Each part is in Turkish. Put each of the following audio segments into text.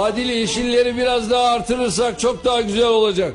Adil yeşilleri biraz daha artırırsak çok daha güzel olacak.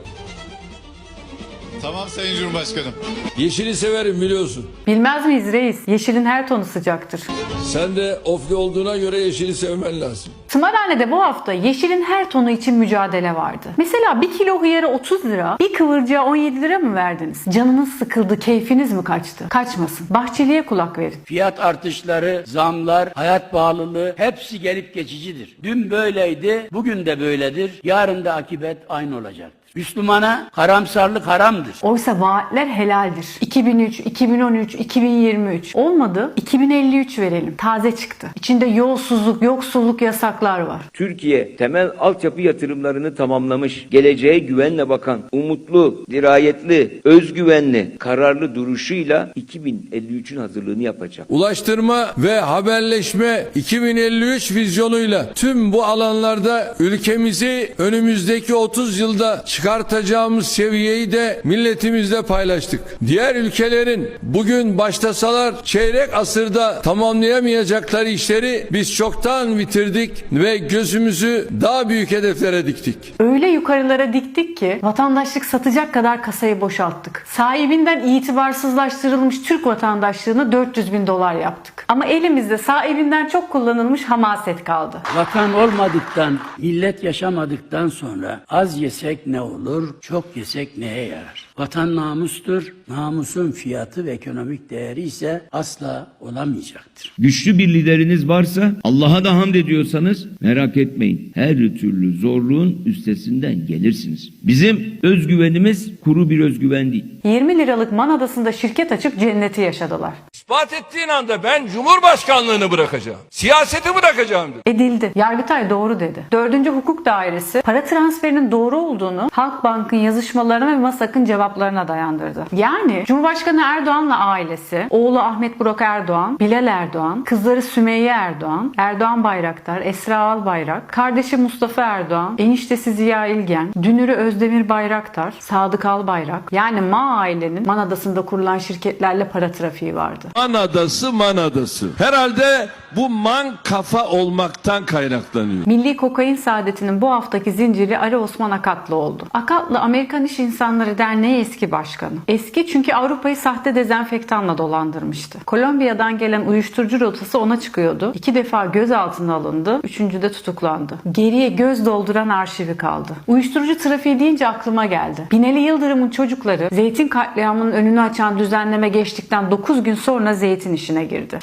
Tamam Sayın Cumhurbaşkanım. Yeşili severim biliyorsun. Bilmez miyiz reis? Yeşilin her tonu sıcaktır. Sen de ofli olduğuna göre yeşili sevmen lazım. Tımarhane'de bu hafta yeşilin her tonu için mücadele vardı. Mesela bir kilo hıyara 30 lira, bir kıvırcığa 17 lira mı verdiniz? Canınız sıkıldı, keyfiniz mi kaçtı? Kaçmasın. Bahçeli'ye kulak verin. Fiyat artışları, zamlar, hayat pahalılığı hepsi gelip geçicidir. Dün böyleydi, bugün de böyledir, yarın da akibet aynı olacaktır. Müslümana karamsarlık haramdır. Oysa vaatler helaldir. 2003, 2013, 2023. Olmadı 2053 verelim. Taze çıktı. İçinde yolsuzluk, yoksulluk yasaklar var. Türkiye temel altyapı yatırımlarını tamamlamış, geleceğe güvenle bakan, umutlu, dirayetli, özgüvenli, kararlı duruşuyla 2053'ün hazırlığını yapacak. Ulaştırma ve haberleşme 2053 vizyonuyla tüm bu alanlarda ülkemizi önümüzdeki 30 yılda çıkartacağımız seviyeyi de milletimizle paylaştık. Diğer ülkelerin bugün başlasalar çeyrek asırda tamamlayamayacakları işleri biz çoktan bitirdik ve gözümüzü daha büyük hedeflere diktik. Öyle yukarılara diktik ki vatandaşlık satacak kadar kasayı boşalttık. Sahibinden itibarsızlaştırılmış Türk vatandaşlığını 400 bin dolar yaptık. Ama elimizde sahibinden çok kullanılmış hamaset kaldı. Vatan olmadıktan, millet yaşamadıktan sonra az yesek ne olur, çok yesek neye yarar? Vatan namustur, namusun fiyatı ve ekonomik değeri ise asla olamayacaktır. Güçlü bir lideriniz varsa, Allah'a da hamd ediyorsanız merak etmeyin. Her türlü zorluğun üstesinden gelirsiniz. Bizim özgüvenimiz kuru bir özgüven değil. 20 liralık Man Adası'nda şirket açıp cenneti yaşadılar. İspat ettiğin anda ben Cumhurbaşkanlığını bırakacağım. Siyaseti bırakacağım dedi. Edildi. Yargıtay doğru dedi. Dördüncü Hukuk Dairesi para transferinin doğru olduğunu Halkbank'ın yazışmalarına ve MASAK'ın cevaplarına dayandırdı. Yani Cumhurbaşkanı Erdoğan'la ailesi, oğlu Ahmet Burak Erdoğan, Bilal Erdoğan, kızları Sümeyye Erdoğan, Erdoğan Bayraktar, Esra Albayrak, kardeşi Mustafa Erdoğan, eniştesi Ziya İlgen, dünürü Özdemir Bayraktar, Sadık Albayrak yani Ma ailenin Man kurulan şirketlerle para trafiği vardı. Man adası man adası. Herhalde bu man kafa olmaktan kaynaklanıyor. Milli Kokain Saadeti'nin bu haftaki zinciri Ali Osman Akatlı oldu. Akatlı Amerikan İş İnsanları Derneği eski başkanı. Eski çünkü Avrupa'yı sahte dezenfektanla dolandırmıştı. Kolombiya'dan gelen uyuşturucu rotası ona çıkıyordu. İki defa gözaltına alındı. Üçüncüde tutuklandı. Geriye göz dolduran arşivi kaldı. Uyuşturucu trafiği deyince aklıma geldi. Binali Yıldırım'ın çocukları zeytin katliamının önünü açan düzenleme geçtikten 9 gün sonra zeytin işine girdi.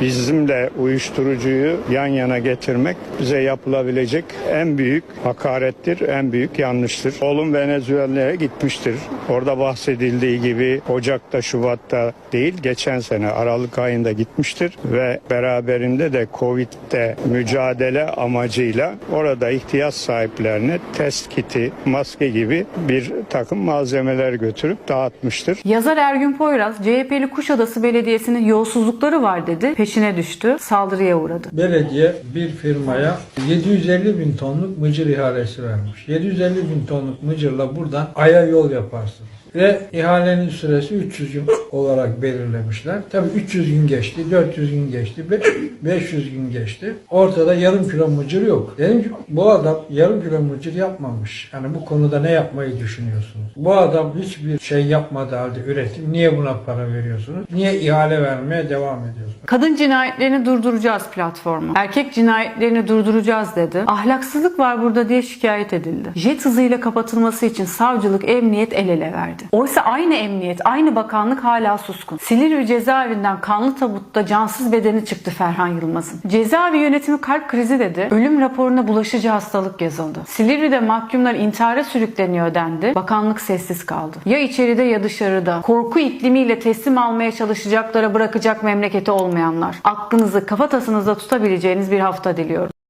Bizimle uyuşturucuyu yan yana getirmek bize yapılabilecek en büyük hakarettir, en büyük yanlıştır. Oğlum Venezuela'ya gitmiştir. Orada bahsedildiği gibi Ocak'ta, Şubat'ta değil, geçen sene Aralık ayında gitmiştir ve beraberinde de Covid'de mücadele amacıyla orada ihtiyaç sahiplerine test kiti, maske gibi bir takım malzemeler götürüp dağıtmıştır. Yazar Ergün Poyraz, CHP'li Kuşadası Belediyesi'nin yolsuzlukları var dedi. Peşine düştü. Saldırıya uğradı. Belediye bir firmaya 750 bin tonluk mıcır ihalesi vermiş. 750 bin tonluk mıcırla buradan aya yol yaparsınız. Ve ihalenin süresi 300 gün olarak belirlemişler. Tabii 300 gün geçti, 400 gün geçti, be- 500 gün geçti. Ortada yarım kilo mıcır yok. Dedim ki bu adam yarım kilo mıcır yapmamış. Yani bu konuda ne yapmayı düşünüyorsunuz? Bu adam hiçbir şey yapmadı halde üretim. Niye buna para veriyorsunuz? Niye ihale vermeye devam ediyorsunuz? Kadın cinayetlerini durduracağız platformu. Erkek cinayetlerini durduracağız dedi. Ahlaksızlık var burada diye şikayet edildi. Jet hızıyla kapatılması için savcılık, emniyet el ele verdi. Oysa aynı emniyet, aynı bakanlık hala suskun. Silivri cezaevinden kanlı tabutta cansız bedeni çıktı Ferhan Yılmaz'ın. Cezaevi yönetimi kalp krizi dedi. Ölüm raporuna bulaşıcı hastalık yazıldı. Silivri'de mahkumlar intihara sürükleniyor dendi. Bakanlık sessiz kaldı. Ya içeride ya dışarıda. Korku iklimiyle teslim almaya çalışacaklara bırakacak memleketi olmayanlar. Aklınızı kafatasınızda tutabileceğiniz bir hafta diliyorum.